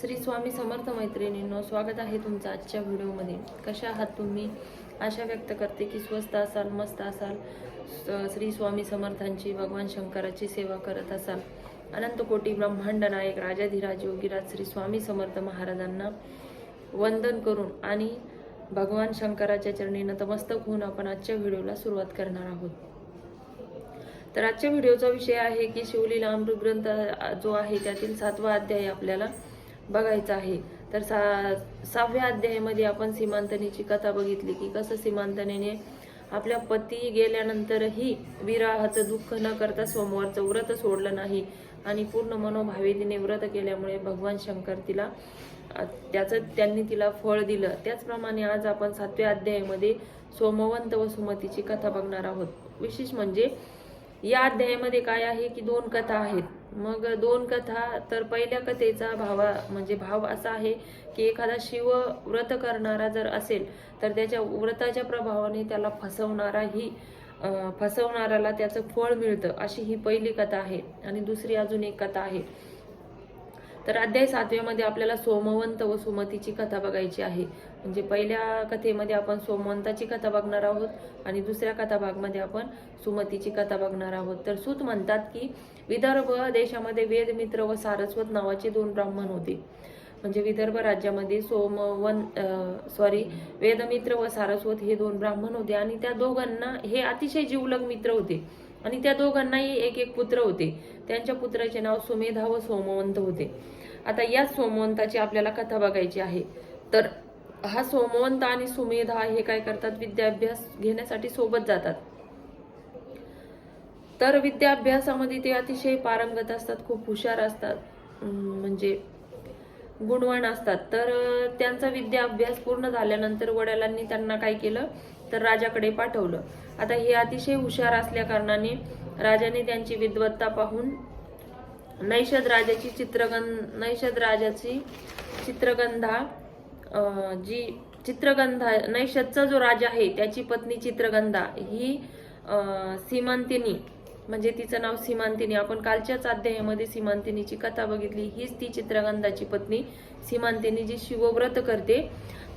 श्री स्वामी समर्थ मैत्रिणींनो स्वागत आहे तुमचं आजच्या व्हिडिओमध्ये. कशा आहात तुम्ही? आशा व्यक्त करते की स्वस्त असाल मस्त असाल. श्री स्वामी समर्थांची भगवान शंकराची सेवा करत असाल. अनंत कोटी ब्रह्मांड नायक राजाधिराज योगीराज श्री स्वामी समर्थ महाराजांना वंदन करून आणि भगवान शंकराच्या चरणी नतमस्तक होऊन आपण आजच्या व्हिडिओला सुरुवात करणार आहोत. तर आजच्या व्हिडिओचा विषय आहे की शिवलीला अमृत ग्रंथ जो आहे त्यातील सातवा अध्याय आपल्याला बघायचं आहे. तर सा सहाव्या अध्यायामध्ये आपण सीमांतनीची कथा बघितली की कसं सीमांतनेने आपल्या पती गेल्यानंतरही विराहाचं दुःख न करता सोमवारचं व्रत सोडलं नाही आणि पूर्ण मनोभावे तिने व्रत केल्यामुळे भगवान शंकर तिला त्याचं त्यांनी तिला फळ दिलं. त्याचप्रमाणे आज आपण सातव्या अध्यायामध्ये सोमवंत व सुमतीची कथा बघणार आहोत. विशेष म्हणजे या अध्यायामध्ये काय आहे की दोन कथा आहेत. मग दोन कथा तर पहिल्या कथेचा भावा म्हणजे भाव असा आहे की एखादा शिव व्रत करणारा जर असेल तर त्याच्या व्रताच्या प्रभावाने त्याला फसवणारा ही फसवणाऱ्याला त्याचं फळ मिळतं अशी ही पहिली कथा आहे. आणि दुसरी अजून एक कथा आहे. तर अध्याय सातव्यामध्ये आपल्याला सोमवंत व सुमतीची कथा बघायची आहे. म्हणजे पहिल्या कथेमध्ये आपण सोमवंताची कथा बघणार आहोत आणि दुसऱ्या कथा भागमध्ये आपण सुमतीची कथा बघणार आहोत. तर सूत म्हणतात की विदर्भ देशामध्ये वेदमित्र व सारस्वत नावाचे दोन ब्राह्मण होते. म्हणजे विदर्भ राज्यामध्ये सोमवन सॉरी वेदमित्र व सारस्वत हे दोन ब्राह्मण होते आणि त्या दोघांना हे अतिशय जीवलग मित्र होते. आणि त्या दोघांनाही एक एक पुत्र होते. त्यांच्या पुत्राचे नाव सुमेधा व सोमवंत होते. आता या सोमवंताची आपल्याला कथा बघायची आहे. तर हा सोमवंत आणि सुमेधा हे काय करतात? विद्याभ्यास घेण्यासाठी सोबत जातात. तर विद्याभ्यासामध्ये ते अतिशय पारंगत असतात खूप हुशार असतात. म्हणजे गुणवान असतात. तर त्यांचा विद्या अभ्यास पूर्ण झाल्यानंतर वडिलांनी त्यांना काय केलं? तर राजाकडे पाठवलं. आता हे अतिशय हुशार असल्या कारणाने राजाने त्यांची विद्वत्ता पाहून नैषद राजाची चित्रगं नैषद राजाची चित्रगंधा जी चित्रगंधा नैषदचा जो राजा आहे त्याची पत्नी चित्रगंधा ही सीमंतिनी सीमांतिनी म्हणजे तिचं नाव सीमांतिनी. आपण कालच्याच अध्यायामध्ये सीमांतिनीची कथा बघितली. हीच ती चित्रगंधाची पत्नी सीमांतिनी जी शिवव्रत करते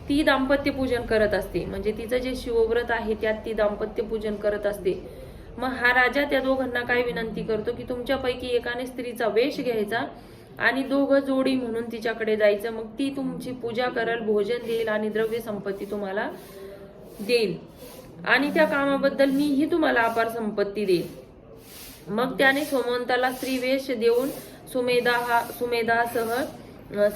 ती दाम्पत्य पूजन करत असते. म्हणजे तिचं जे शिवव्रत आहे त्यात ती दाम्पत्य पूजन करत असते. मग हा राजा त्या दोघांना काय विनंती करतो? की तुमच्यापैकी एकाने स्त्रीचा वेश घ्यायचा आणि दोघं जोडी म्हणून तिच्याकडे जायचं. मग ती तुमची पूजा करल भोजन देईल आणि द्रव्य संपत्ती तुम्हाला देईल. आणि त्या कामाबद्दल मीही तुम्हाला अपार संपत्ती देईल मग त्याने सोमवंताला स्त्रीवेश देऊन सुमेधा हा सुमेधासह अ,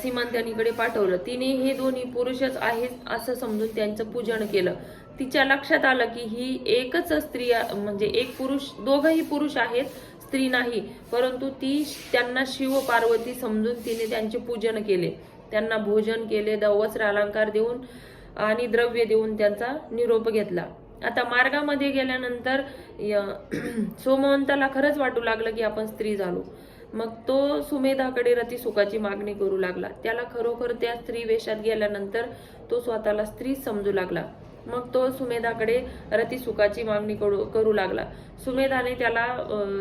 पाठवलं. तिने हे दोन्ही पुरुषच आहेत असं समजून त्यांचं पूजन केलं. तिच्या लक्षात आलं की ही एकच स्त्री म्हणजे एक पुरुष दोघही पुरुष आहेत स्त्री नाही. परंतु ती त्यांना शिव पार्वती समजून तिने त्यांचे पूजन केले. त्यांना भोजन केले द वस्त्र अलंकार देऊन आणि द्रव्य देऊन त्यांचा निरोप घेतला. आता मार्गामध्ये गेल्यानंतर य- सोमवंताला खरंच वाटू लागलं की आपण स्त्री झालो. मग तो सुमेधाकडे रती सुखाची मागणी करू लागला. त्याला खरोखर त्या स्त्री वेशात गेल्यानंतर तो स्वतःला स्त्री समजू लागला. मग तो सुमेधाकडे रती सुखाची मागणी करू करू लागला. सुमेधाने त्याला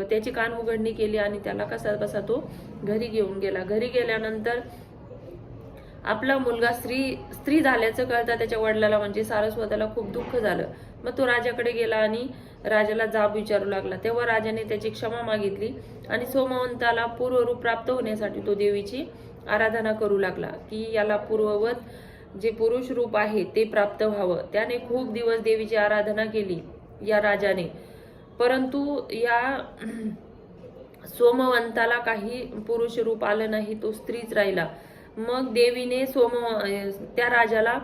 त्याची कान उघडणी केली आणि त्याला कसा बसा तो घरी घेऊन गेला. घरी गेल्यानंतर आपला मुलगा स्त्री स्त्री झाल्याचं कळता त्याच्या वडिलाला म्हणजे सारस्वताला खूप दुःख झालं. मग तो राजाकडे गेला आणि राजाला जाब विचारू लागला. तेव्हा राजाने त्याची क्षमा मागितली आणि सोमवंताला पूर्वरूप प्राप्त होण्यासाठी तो देवीची आराधना करू लागला की याला पूर्ववत जे पुरुष रूप आहे ते प्राप्त व्हावं. त्याने खूप दिवस देवीची आराधना केली या राजाने. परंतु या सोमवंताला काही पुरुष रूप आलं नाही तो स्त्रीच राहिला. मग देवीने सोम त्या राजाला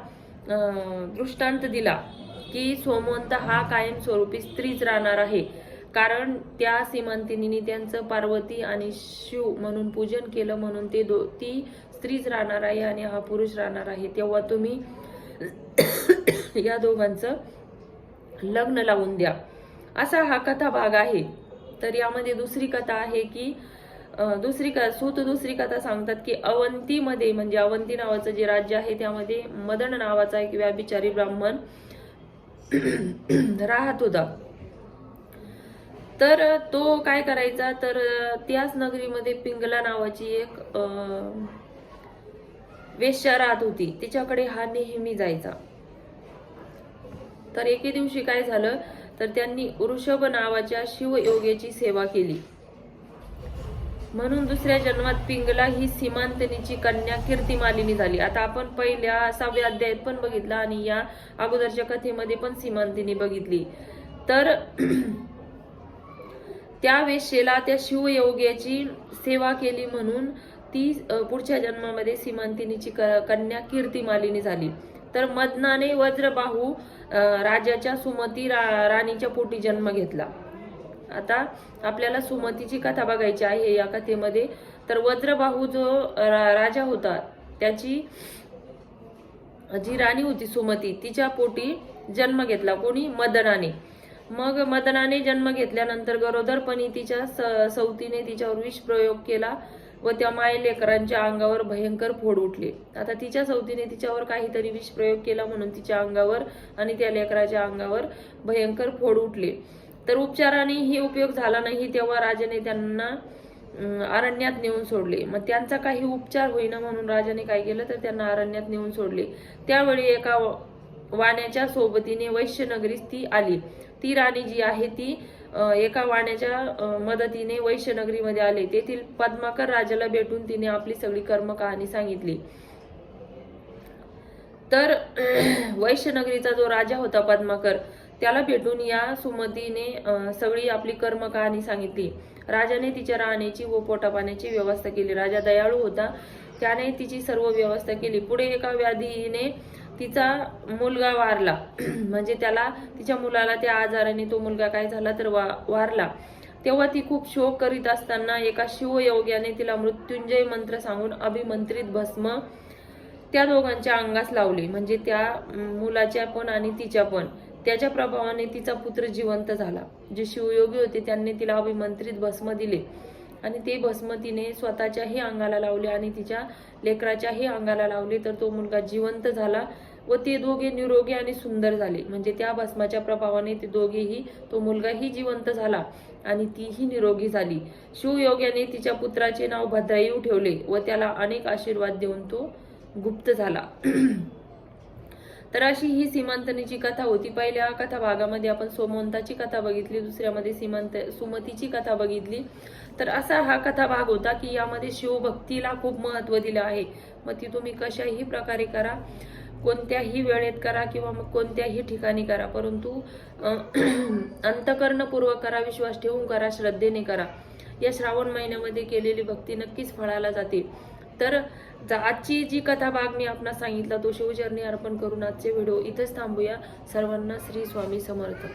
दृष्टांत दिला की सोमवंत हा कायमस्वरूपी स्त्रीच राहणार आहे. कारण त्या सीमांतिनीने त्यांचं पार्वती आणि शिव म्हणून पूजन केलं म्हणून ते दो ती स्त्रीच राहणार आहे आणि हा पुरुष राहणार आहे. तेव्हा तुम्ही या दोघांचं लग्न लावून द्या. असा हा कथा भाग आहे. तर यामध्ये दुसरी कथा आहे की दुसरी का सूत दुसरी कथा सांगतात की अवंतीमध्ये म्हणजे अवंती नावाचं जे राज्य आहे त्यामध्ये मदन नावाचा एक व्याभिचारी ब्राह्मण राहत होता. तर तो काय करायचा? तर त्याच नगरीमध्ये पिंगला नावाची एक वेश्या राहत होती. तिच्याकडे हा नेहमी जायचा. तर एके दिवशी काय झालं? तर त्यांनी वृषभ नावाच्या शिवयोगेची सेवा केली. म्हणून दुसऱ्या जन्मात पिंगला ही सीमांतनीची कन्या कीर्तिमालिनी झाली. आता आपण पहिल्या सहाव्या अध्यायात पण बघितला आणि या अगोदरच्या कथेमध्ये पण सीमांतिनी बघितली. तर त्या वेशेला त्या शिवयोग्याची सेवा केली म्हणून ती पुढच्या जन्मामध्ये सीमांतिनीची क- कन्या कीर्तिमालिनी झाली. तर मदनाने वज्रबाहू राजाच्या सुमती रा- राणीच्या पोटी जन्म घेतला. आता आपल्याला सुमतीची कथा बघायची आहे या कथेमध्ये. तर वज्रबाहू जो राजा होता त्याची जी राणी होती सुमती तिच्या पोटी जन्म घेतला कोणी? मदनाने. मग मदनाने जन्म घेतल्यानंतर गरोदरपणी तिच्या सवतीने तिच्यावर विष प्रयोग केला व त्या माय लेकरांच्या अंगावर भयंकर फोड उठले. आता तिच्या सवतीने तिच्यावर काहीतरी विष प्रयोग केला म्हणून तिच्या अंगावर आणि त्या लेकराच्या अंगावर भयंकर फोड उठले. तर उपचाराने ही उपयोग झाला नाही तेव्हा राजाने त्यांना अरण्यात नेऊन सोडले. मग त्यांचा काही उपचार होईना म्हणून राजाने काय केलं? तर त्यांना अरण्यात नेऊन सोडले. त्यावेळी एका वाण्याच्या सोबतीने वैश्यनगरीस ती आली. ती राणी जी आहे ती अं, एका वाण्याच्या मदतीने वैश्य नगरीमध्ये आले. तेथील पद्माकर राजाला भेटून तिने आपली सगळी कर्म कहाणी सांगितली. तर वैश्यनगरीचा जो राजा होता पद्माकर त्याला भेटून या सुमतीने सगळी आपली कर्म कहाणी सांगितली. राजाने तिच्या राहण्याची व पोटापाण्याची व्यवस्था केली. राजा दयाळू होता. त्याने तिची सर्व व्यवस्था केली. पुढे एका व्याधीने तिचा मुलगा वारला. म्हणजे त्याला तिच्या मुलाला त्या आजाराने तो मुलगा काय झाला तर वा वारला. तेव्हा ती खूप शोक करीत असताना एका शिवयोग्याने तिला मृत्युंजय मंत्र सांगून अभिमंत्रित भस्म त्या दोघांच्या अंगास लावले. म्हणजे त्या मुलाच्या पण आणि तिच्या पण. त्याच्या प्रभावाने तिचा पुत्र जिवंत झाला. जे शिवयोगी होते त्यांनी तिला अभिमंत्रित भस्म दिले. आणि ते भस्म तिने स्वतःच्याही अंगाला लावले आणि तिच्या लेकराच्याही अंगाला लावले. तर तो मुलगा जिवंत झाला व ते दोघे निरोगी आणि सुंदर झाले. म्हणजे त्या भस्माच्या प्रभावाने ते दोघेही तो मुलगाही जिवंत झाला आणि तीही निरोगी झाली. शिवयोग्याने तिच्या पुत्राचे नाव भद्रायू ठेवले व त्याला अनेक आशीर्वाद देऊन तो गुप्त झाला. तर अशी ही सीमांतनीची कथा होती. पहिल्या कथा भागामध्ये आपण सोमवंताची कथा बघितली दुसऱ्यामध्ये सीमांत सुमतीची कथा बघितली. तर असा हा कथा भाग होता की यामध्ये शिवभक्तीला खूप महत्त्व दिलं आहे. मग ती तुम्ही कशाही प्रकारे करा कोणत्याही वेळेत करा किंवा मग कोणत्याही ठिकाणी करा. परंतु अं, अंतकरणपूर्वक करा विश्वास ठेवून करा श्रद्धेने करा. या श्रावण महिन्यामध्ये केलेली भक्ती नक्कीच फळाला जाते. तर जा- आजची जी कथाभाग मी आपणास सांगितला तो शिवचरणी अर्पण करून आजचे व्हिडिओ इथंच थांबूया. सर्वांना श्री स्वामी समर्थ.